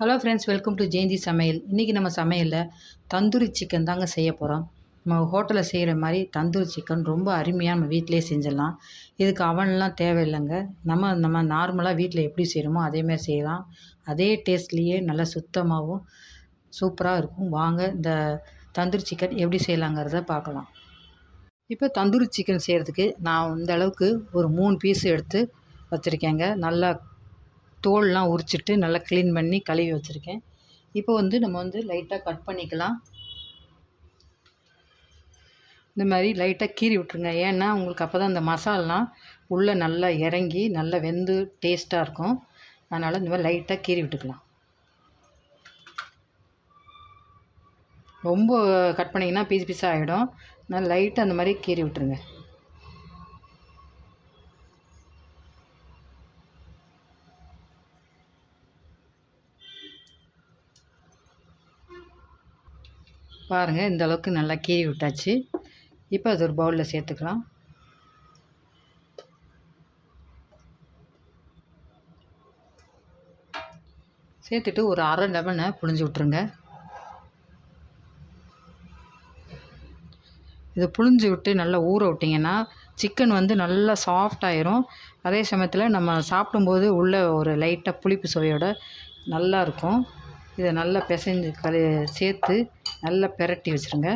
Hello friends welcome to Jayanthi சமையல் இன்றைக்கி நம்ம சமையலில் தந்தூரி சிக்கன் தாங்க செய்ய போகிறோம் நம்ம ஹோட்டலில் செய்கிற மாதிரி தந்தூரி சிக்கன் ரொம்ப அருமையாக நம்ம வீட்டிலே செஞ்சிடலாம். இதுக்கு அவன்லாம் தேவையில்லைங்க. நம்ம நம்ம நார்மலாக வீட்டில் எப்படி செய்கிறோமோ அதேமாதிரி செய்யலாம். அதே டேஸ்ட்லேயே நல்லா சுத்தமாகவும் சூப்பராக இருக்கும். வாங்க இந்த தந்தூரி சிக்கன் எப்படி செய்யலாங்கிறத பார்க்கலாம். இப்போ தந்தூரி சிக்கன் செய்கிறதுக்கு நான் இந்த அளவுக்கு ஒரு மூணு பீஸ் எடுத்து வச்சுருக்கேங்க. நல்லா தோல்லாம் உரிச்சிட்டு நல்லா க்ளீன் பண்ணி கழுவி வச்சுருக்கேன். இப்போ வந்து நம்ம வந்து லைட்டாக கட் பண்ணிக்கலாம். இந்த மாதிரி லைட்டாக கீறி விட்ருங்க ஏன்னா உங்களுக்கு அப்போ தான் அந்த மசாலாம் உள்ளே நல்லா இறங்கி நல்லா வெந்து டேஸ்ட்டாக இருக்கும். அதனால் இந்த மாதிரி லைட்டாக கீறி விட்டுக்கலாம். ரொம்ப கட் பண்ணிங்கன்னா பீஸ் பீஸாக ஆகிடும் நான் லைட்டாக அந்த மாதிரி கீறி விட்டுருங்க. பாருங்கள் இந்த அளவுக்கு நல்லா கீறி விட்டாச்சு. இப்போ அது ஒரு பவுலில் சேர்த்துக்கலாம். சேர்த்துட்டு ஒரு அரை லெமனை புழிஞ்சு விட்ருங்க இதை புழிஞ்சு விட்டு நல்லா ஊற விட்டிங்கன்னா சிக்கன் வந்து நல்லா சாஃப்ட் ஆயிரும். அதே சமயத்தில் நம்ம சாப்பிடும்போது உள்ளே ஒரு லைட்டாக புளிப்பு சுவையோட நல்லா இருக்கும். இதை நல்லா பிசைஞ்சு கலி சேர்த்து நல்லா பெரட்டி வச்சுருங்க.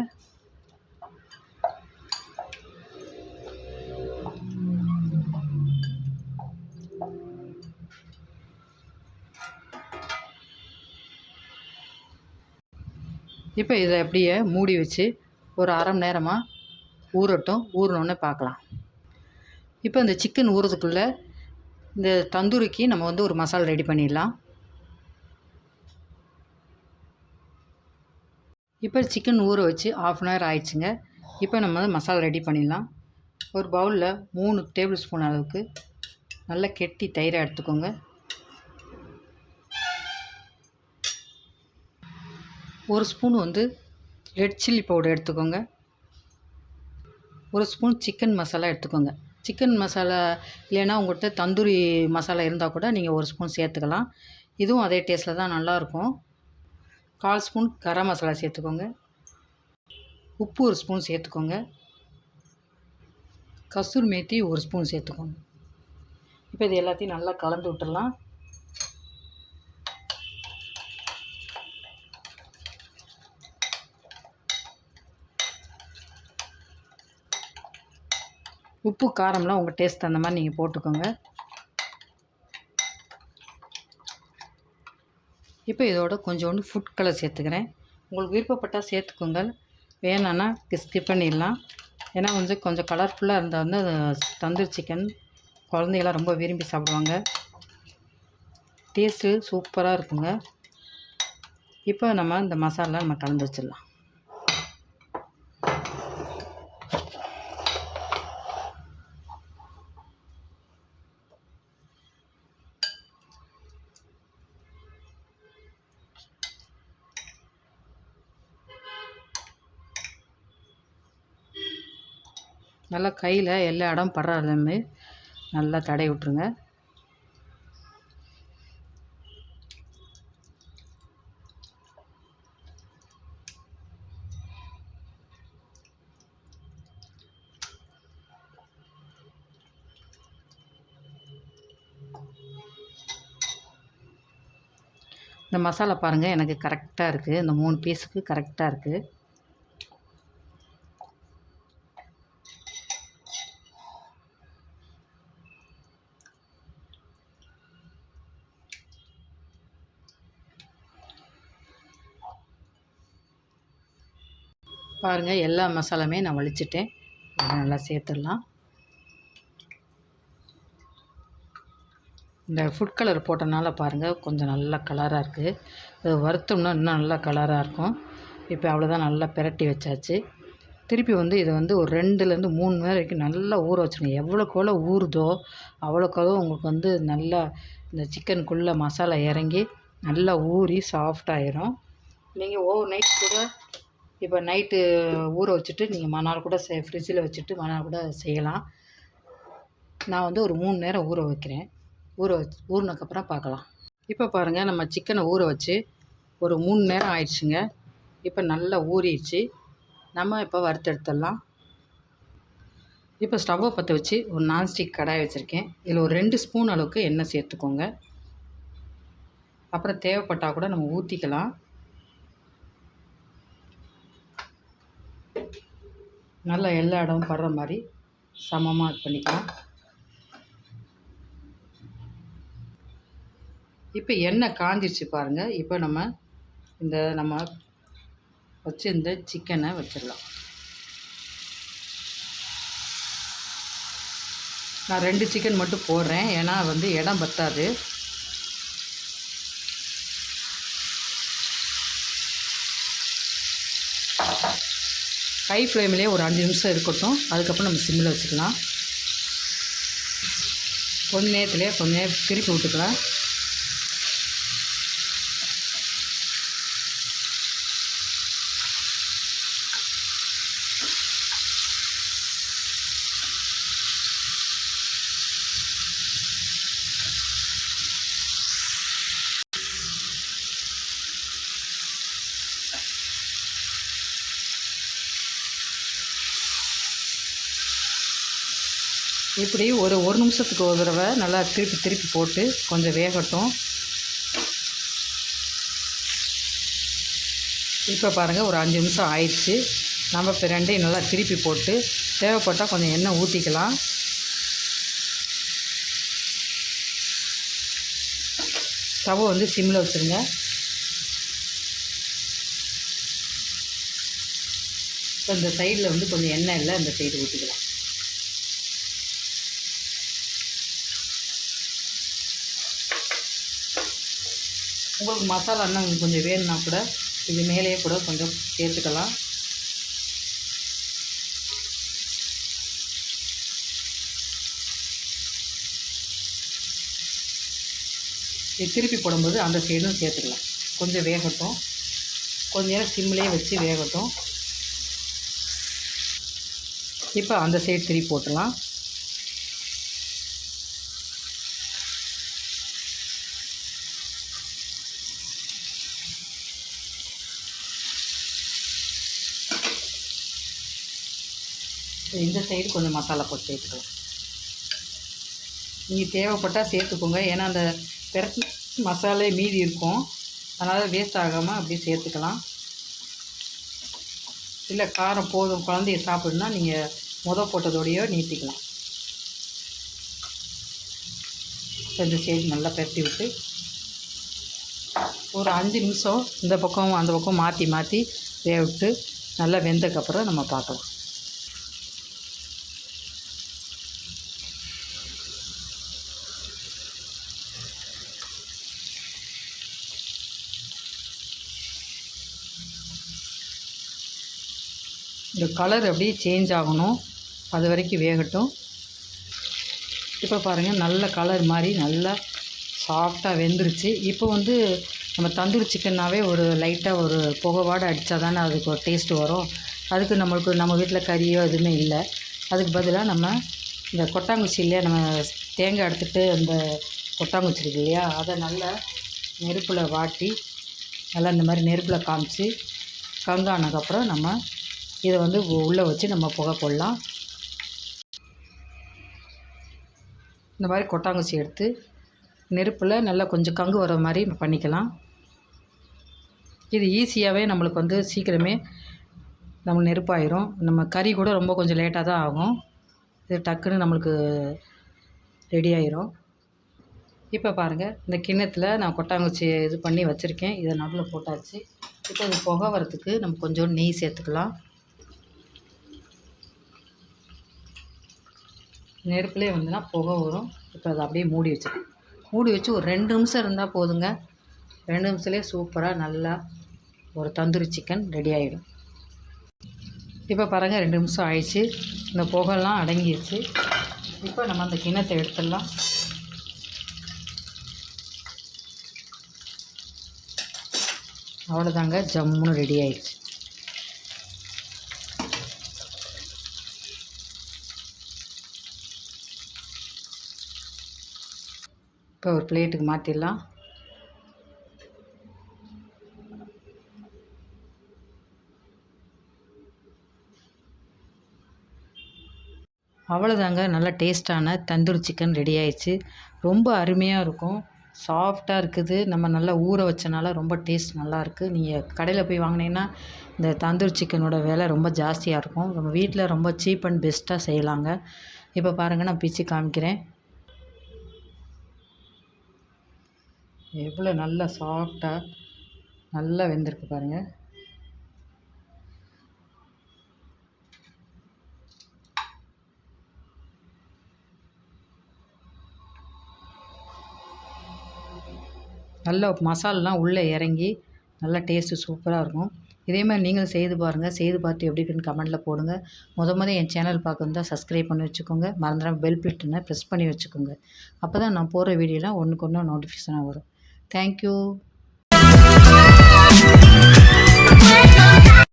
இப்போ இதை அப்படியே மூடி வச்சு ஒரு அரை மணி நேரமாக ஊறட்டும். ஊறினோன்னே பார்க்கலாம். இப்போ இந்த சிக்கன் ஊறதுக்குள்ளே இந்த தந்தூரிக்கு நம்ம வந்து ஒரு மசாலா ரெடி பண்ணிடலாம். இப்போ சிக்கன் ஊற வச்சு ஆஃப் அன் ஹவர் ஆயிடுச்சுங்க. இப்போ நம்ம மசாலா ரெடி பண்ணிடலாம். ஒரு பவுலில் மூணு டேபிள் ஸ்பூன் அளவுக்கு நல்லா கெட்டி தயிரை எடுத்துக்கோங்க. ஒரு ஸ்பூன் வந்து ரெட் சில்லி பவுடர் எடுத்துக்கோங்க. ஒரு ஸ்பூன் சிக்கன் மசாலா எடுத்துக்கோங்க. சிக்கன் மசாலா இல்லைன்னா உங்கள்கிட்ட தந்தூரி மசாலா இருந்தால் கூட நீங்கள் ஒரு ஸ்பூன் சேர்த்துக்கலாம். இதுவும் அதே டேஸ்ட்டில் தான் நல்லாயிருக்கும். கால் ஸ்பூன் கரம் மசாலா சேர்த்துக்கோங்க. உப்பு ஒரு ஸ்பூன் சேர்த்துக்கோங்க. கசூர் மேத்தி ஒரு ஸ்பூன் சேர்த்துக்கோங்க. இப்போ இது எல்லாத்தையும் நல்லா கலந்து விட்டுடலாம். உப்பு காரம்லாம் உங்கள் டேஸ்ட் தகுந்த மாதிரி நீங்கள் போட்டுக்கோங்க. இப்போ இதோட கொஞ்சோண்டு ஃபுட் கலர் சேர்த்துக்கிறேன். உங்களுக்கு விருப்பப்பட்டால் சேர்த்துக்கோங்க வேணான்னா ஸ்கிப் பண்ணிடலாம். ஏன்னா வந்து கொஞ்சம் கலர்ஃபுல்லாக இருந்தால் வந்து தந்தூரி சிக்கன் குழந்தைகளாம் ரொம்ப விரும்பி சாப்பிடுவாங்க. டேஸ்ட்டு சூப்பராக இருக்குங்க. இப்போ நம்ம இந்த மசாலா நம்ம கலந்து வச்சிடலாம். நல்லா கையில் எல்லா இடம் படுற மாதிரி நல்லா தடை விட்ருங்க இந்த மசாலா பாருங்கள் எனக்கு கரெக்டாக இருக்குது இந்த மூணு பீஸுக்கு கரெக்டாக இருக்குது பாருங்கள் எல்லா மசாலாமே நான் வலிச்சிட்டேன். நல்லா சேர்த்துடலாம். இந்த ஃபுட் கலர் போட்டனால பாருங்கள் கொஞ்சம் நல்லா கலராக இருக்குது இது வறுத்தோம்னா இன்னும் நல்லா கலராக இருக்கும். இப்போ அவ்வளோதான் நல்லா பிரட்டி வச்சாச்சு. திருப்பி வந்து இதை வந்து ஒரு ரெண்டுலேருந்து மூணு மணி வரைக்கும் நல்லா ஊற வச்சுருங்க. எவ்வளோக்கு எவ்வளோ ஊறுதோ அவ்வளோக்கவ்வளோ உங்களுக்கு வந்து நல்லா இந்த சிக்கனுக்குள்ளே மசாலா இறங்கி நல்லா ஊறி சாஃப்டாயிரும் நீங்கள் ஓவர் நைட் கூட இப்போ நைட்டு ஊற வச்சுட்டு நீங்கள் மறுநாள் கூட செ ஃப்ரிட்ஜில் வச்சுட்டு மறுநாள் கூட செய்யலாம். நான் வந்து ஒரு மூணு நேரம் ஊற வைக்கிறேன். ஊற வச்சு ஊறினதுக்கப்புறம் பார்க்கலாம். இப்போ பாருங்கள் நம்ம சிக்கனை ஊற வச்சு ஒரு மூணு நேரம் ஆயிடுச்சுங்க. இப்போ நல்லா ஊறிடுச்சு. நம்ம இப்போ வறுத்தெடுத்துடலாம். இப்போ ஸ்டவ்வை பற்ற வச்சு ஒரு நான்ஸ்டிக் கடாய் வச்சுருக்கேன். இதில் ஒரு ரெண்டு ஸ்பூன் அளவுக்கு எண்ணெய் சேர்த்துக்கோங்க. அப்புறம் தேவைப்பட்டால் கூட நம்ம ஊற்றிக்கலாம் நல்லா எல்லா இடமும் படுற மாதிரி சமமாக இது பண்ணிக்கலாம். இப்போ எண்ணெய் காஞ்சிருச்சு பாருங்கள் இப்போ நம்ம இந்த நம்ம வச்சுருந்த சிக்கனை வச்சிடலாம். நான் ரெண்டு சிக்கன் மட்டும் போடுறேன். ஏன்னா வந்து இடம் பத்தாது. ஹை ஃப்ளேம்லேயே ஒரு அஞ்சு நிமிஷம் இருக்கட்டும். அதுக்கப்புறம் நம்ம சிம்மில் வச்சுக்கலாம். கொஞ்ச நேரத்துலேயே கொஞ்ச நேரம் திருப்பி விட்டுக்கலாம். இப்படி ஒரு ஒரு நிமிஷத்துக்கு ஒரு தடவை நல்லா திருப்பி திருப்பி போட்டு கொஞ்சம் வேகட்டும். இப்போ பாருங்கள் ஒரு அஞ்சு நிமிஷம் ஆயிடுச்சு. நம்ம இப்போ ரெண்டையும் நல்லா திருப்பி போட்டு தேவைப்பட்டால் கொஞ்சம் எண்ணெய் ஊற்றிக்கலாம் ஸ்டவ் வந்து சிம்மில் வச்சுருங்க. இப்போ இந்த சைடில் வந்து கொஞ்சம் எண்ணெய் இல்லை இந்த சைடு ஊற்றிக்கலாம் உங்களுக்கு மசாலா இன்னும் கொஞ்சம் வேணும்னா கூட இது மேலேயே கூட கொஞ்சம் சேர்த்துக்கலாம். இது திருப்பி போடும்போது அந்த சைடும் சேர்த்துக்கலாம். கொஞ்சம் வேகட்டும். கொஞ்ச நேரம் சிம்லேயே வச்சு வேகட்டும். இப்போ அந்த சைடு திருப்பி போட்டுடலாம். இந்த சைடு கொஞ்சம் மசாலா போட்டு சேர்த்துக்கலாம். நீங்கள் தேவைப்பட்டால் சேர்த்துக்கோங்க. ஏன்னா அந்த பெரட்டு மசாலே மீதி இருக்கும். அதனால் வேஸ்ட் ஆகாமல் அப்படியே சேர்த்துக்கலாம். இல்லை காரம் போதும் குழந்தைய சாப்பிடுனா நீங்கள் முத போட்டதோடையோ நீட்டிக்கலாம். இந்த சைடு நல்லா பெரட்டி விட்டு ஒரு அஞ்சு நிமிஷம் இந்த பக்கம் அந்த பக்கம் மாற்றி மாற்றி வேக விட்டு நல்லா வெந்ததுக்கப்புறம் நம்ம பார்க்கலாம். இந்த கலர் அப்படியே சேஞ்ச் ஆகணும். அது வரைக்கும் வேகட்டும். இப்போ பாருங்கள் நல்ல கலர் மாதிரி நல்லா சாஃப்டாக வெந்துருச்சு. இப்போ வந்து நம்ம தந்தூரி சிக்கன்னாவே ஒரு லைட்டாக ஒரு புகவாடை அடித்தா தானே அதுக்கு ஒரு டேஸ்ட்டு வரும். அதுக்கு நம்மளுக்கு நம்ம வீட்டில் கறியோ எதுவுமே இல்லை. அதுக்கு பதிலாக நம்ம இந்த கொட்டாங்குச்சி இல்லையா நம்ம தேங்காய் எடுத்துகிட்டு அந்த கொட்டாங்குச்சி இருக்கு இல்லையா அதை நல்லா நெருப்பில் வாட்டி நல்லா இந்த மாதிரி நெருப்பில் காமிச்சு கங்கானதுக்கப்புறம் நம்ம இதை வந்து உள்ளே வச்சு நம்ம புகை கொள்ளலாம். இந்த மாதிரி கொட்டாங்குச்சி எடுத்து நெருப்பில் நல்லா கொஞ்சம் கங்கு வர மாதிரி பண்ணிக்கலாம். இது ஈஸியாகவே நம்மளுக்கு வந்து சீக்கிரமே நம்ம நெருப்பாயிரும். நம்ம கறி கூட ரொம்ப கொஞ்சம் லேட்டாக தான் ஆகும். இது டக்குன்னு நம்மளுக்கு ரெடி ஆயிரும். இப்போ பாருங்கள் இந்த கிண்ணத்தில் நான் கொட்டாங்குச்சி இது பண்ணி வச்சுருக்கேன். இதை நடுவில் போட்டாச்சு. இப்போ இது புகை வரத்துக்கு நம்ம கொஞ்சம் நெய் சேர்த்துக்கலாம். நெருப்புலேயே வந்துன்னா புகை வரும். இப்போ அதை அப்படியே மூடி வச்சிடலாம் மூடி வச்சு ஒரு ரெண்டு நிமிஷம் இருந்தால் போதுங்க. ரெண்டு நிமிஷத்துலேயே சூப்பராக நல்லா ஒரு தந்தூரி சிக்கன் ரெடி ஆகிடும் இப்போ பாருங்கள் ரெண்டு நிமிஷம் ஆயிடுச்சு. இந்த புகைலாம் அடங்கிடுச்சு. இப்போ நம்ம அந்த கிண்ணத்தை எடுத்துடலாம். அவ்வளோதாங்க ஜம்முன்னு ரெடி ஆயிடுச்சு. இப்போ ஒரு பிளேட்டுக்கு மாற்றிடலாம் அவ்வளோதாங்க நல்லா டேஸ்ட்டான தந்தூரி சிக்கன் ரெடி ஆயிடுச்சு. ரொம்ப அருமையாக இருக்கும். சாஃப்டாக இருக்குது. நம்ம நல்லா ஊற வச்சனால ரொம்ப டேஸ்ட் நல்லாயிருக்கு நீங்கள் கடையில் போய் வாங்கினீங்கன்னா இந்த தந்தூரி சிக்கனோட விலை ரொம்ப ஜாஸ்தியாக இருக்கும். நம்ம வீட்டில் ரொம்ப சீப் அண்ட் பெஸ்ட்டாக செய்யலாங்க. இப்போ பாருங்கள் நான் பிச்சு காமிக்கிறேன். எவ்வளோ நல்லா சாஃப்டாக நல்லா வெந்திருக்கு பாருங்கள் நல்ல மசாலாலாம் உள்ளே இறங்கி நல்லா டேஸ்ட்டு சூப்பராக இருக்கும். இதே மாதிரி நீங்களும் செய்து பாருங்கள் செய்து பார்த்து எப்படி இருக்குன்னு கமெண்ட்டில் போடுங்க. முத முத என் சேனல் பார்க்குறதா சப்ஸ்கிரைப் பண்ணி வச்சுக்கோங்க. மறந்துடாமல் பெல் பட்டனை ப்ரெஸ் பண்ணி வச்சுக்கோங்க. அப்போ தான் நான் போடுற வீடியோலாம் ஒன்றுக்கு ஒன்று நோட்டிஃபிகேஷனாக வரும். தேங்க்யூ